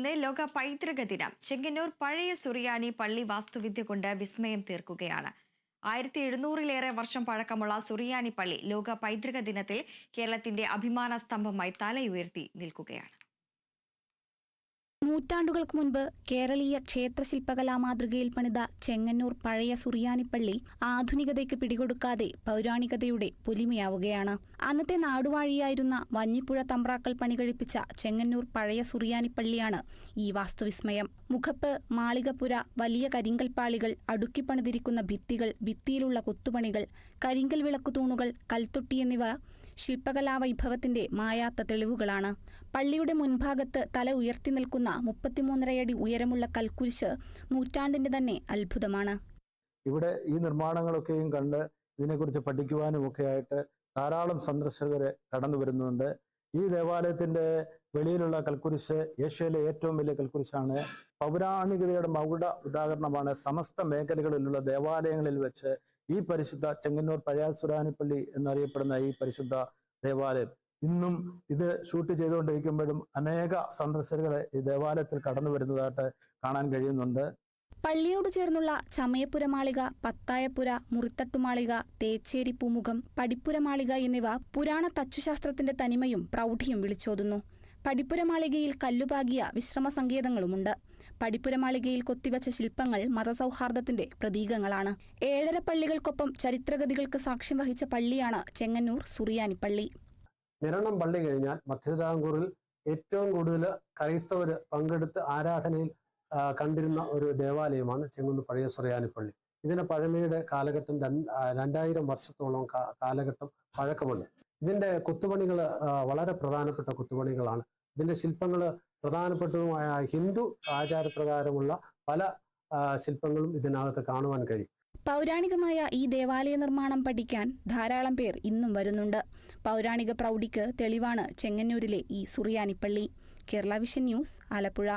ഇന്ന് ലോക പൈതൃക ദിനം. ചെങ്ങന്നൂർ പഴയ സുറിയാനി പള്ളി വാസ്തുവിദ്യ കൊണ്ട് വിസ്മയം തീർക്കുകയാണ്. ആയിരത്തി എഴുന്നൂറിലേറെ വർഷം പഴക്കമുള്ള സുറിയാനി പള്ളി ലോക പൈതൃക ദിനത്തിൽ കേരളത്തിന്റെ അഭിമാന സ്തംഭമായി തലയുയർത്തി നിൽക്കുകയാണ്. നൂറ്റാണ്ടുകൾക്ക് മുൻപ് കേരളീയ ക്ഷേത്രശില്പകലാ മാതൃകയിൽ പണിത ചെങ്ങന്നൂർ പഴയ സുറിയാനിപ്പള്ളി ആധുനികതയ്ക്ക് പിടികൊടുക്കാതെ പൗരാണികതയുടെ പുലിമയാവുകയാണ്. അന്നത്തെ നാടുവാഴിയായിരുന്ന വഞ്ഞിപ്പുഴ തമ്പ്രാക്കൾ പണികഴിപ്പിച്ച ചെങ്ങന്നൂർ പഴയ സുറിയാനിപ്പള്ളിയാണ് ഈ വാസ്തുവിസ്മയം. മുഖപ്പ് മാളികപ്പുര വലിയ കരിങ്കൽപ്പാളികൾ അടുക്കിപ്പണിതിരിക്കുന്ന ഭിത്തികൾ ഭിത്തിയിലുള്ള കൊത്തുപണികൾ കരിങ്കൽ വിളക്കുതൂണുകൾ കൽത്തൊട്ടി എന്നിവ ശില്പകലാ വൈഭവത്തിന്റെ മായാത്ത തെളിവുകളാണ്. പള്ളിയുടെ മുൻഭാഗത്ത് തല ഉയർത്തി നിൽക്കുന്ന മുപ്പത്തിമൂന്നരയടി ഉയരമുള്ള കൽക്കുരിശ് നൂറ്റാണ്ടിന്റെ തന്നെ അത്ഭുതമാണ്. ഇവിടെ ഈ നിർമ്മാണങ്ങളൊക്കെയും കണ്ട് ഇതിനെക്കുറിച്ച് പഠിക്കുവാനും ഒക്കെ ആയിട്ട് ധാരാളം സന്ദർശകർ കടന്നു വരുന്നുണ്ട്. ഈ ദേവാലയത്തിന്റെ വെളിയിലുള്ള കൽക്കുരിശ് ഏഷ്യയിലെ ഏറ്റവും വലിയ കൽക്കുരിശാണ്. പൗരാണികതയുടെ മകുട ഉദാഹരണമാണ് സമസ്ത മേഖലകളിലുള്ള ദേവാലയങ്ങളിൽ വെച്ച് ഈ പരിശുദ്ധ ചെങ്ങന്നൂർ പഴയ പഴയാസുരാനിപ്പള്ളി എന്നറിയപ്പെടുന്ന ഈ പരിശുദ്ധ ദേവാലയം. ഇന്നും ഇത് ഷൂട്ട് ചെയ്തുകൊണ്ടിരിക്കുമ്പോഴും അനേക സന്ദർശകർ ഈ ദേവാലയത്തിൽ കടന്നു വരുന്നതായിട്ട് കാണാൻ കഴിയുന്നുണ്ട്. പള്ളിയോട് ചേർന്നുള്ള ചമയപ്പുര മാളിക പത്തായപ്പുര മുറിത്തട്ടുമാളിക തേച്ചേരി പൂമുഖം പടിപ്പുര മാളിക എന്നിവ പുരാണ തച്ചുശാസ്ത്രത്തിന്റെ തനിമയും പ്രൗഢിയും വിളിച്ചോതുന്നു. പടിപ്പുര മാളികയിൽ കല്ലുപാകിയ വിശ്രമ സങ്കേതങ്ങളുമുണ്ട് പടിപ്പുര മാളികയിൽ കൊത്തിവച്ച ശില്പങ്ങൾ മതസൗഹാർദ്ദത്തിന്റെ പ്രതീകങ്ങളാണ്. ഏഴര പള്ളികൾക്കൊപ്പം ചരിത്രഗതികൾക്ക് സാക്ഷ്യം വഹിച്ച പള്ളിയാണ് ചെങ്ങന്നൂർ സുറിയാനിപ്പള്ളി. നിരണം പള്ളി കഴിഞ്ഞാൽ മധ്യതിരാങ്കൂറിൽ ഏറ്റവും കൂടുതൽ ക്രൈസ്തവർ പങ്കെടുത്ത് ആരാധനയിൽ കണ്ടിരുന്ന ഒരു ദേവാലയമാണ് ചെങ്ങന്നൂർ പഴയ സുറിയാനിപ്പള്ളി. ഇതിന് പഴമയുടെ കാലഘട്ടം രണ്ടായിരം വർഷത്തോളം കാലഘട്ടം പഴക്കമുണ്ട്. ഇതിന്റെ കൊത്തുപണികൾ വളരെ പ്രധാനപ്പെട്ട കൊത്തുപണികളാണ്. ഇതിന്റെ ശില്പങ്ങൾ പ്രധാനപ്പെട്ടതുമായ ഹിന്ദു ആചാരപ്രകാരമുള്ള പല ശില്പങ്ങളും ഇതിനകത്ത് കാണുവാൻ കഴിയും. പൗരാണികമായ ഈ ദേവാലയ നിർമ്മാണം പഠിക്കാൻ ധാരാളം പേർ ഇന്നും വരുന്നുണ്ട്. പൗരാണിക പ്രൗഢിക്ക് തെളിവാണ് ചെങ്ങന്നൂരിലെ ഈ സുറിയാനിപ്പള്ളി. Kerala vision news Alappuzha.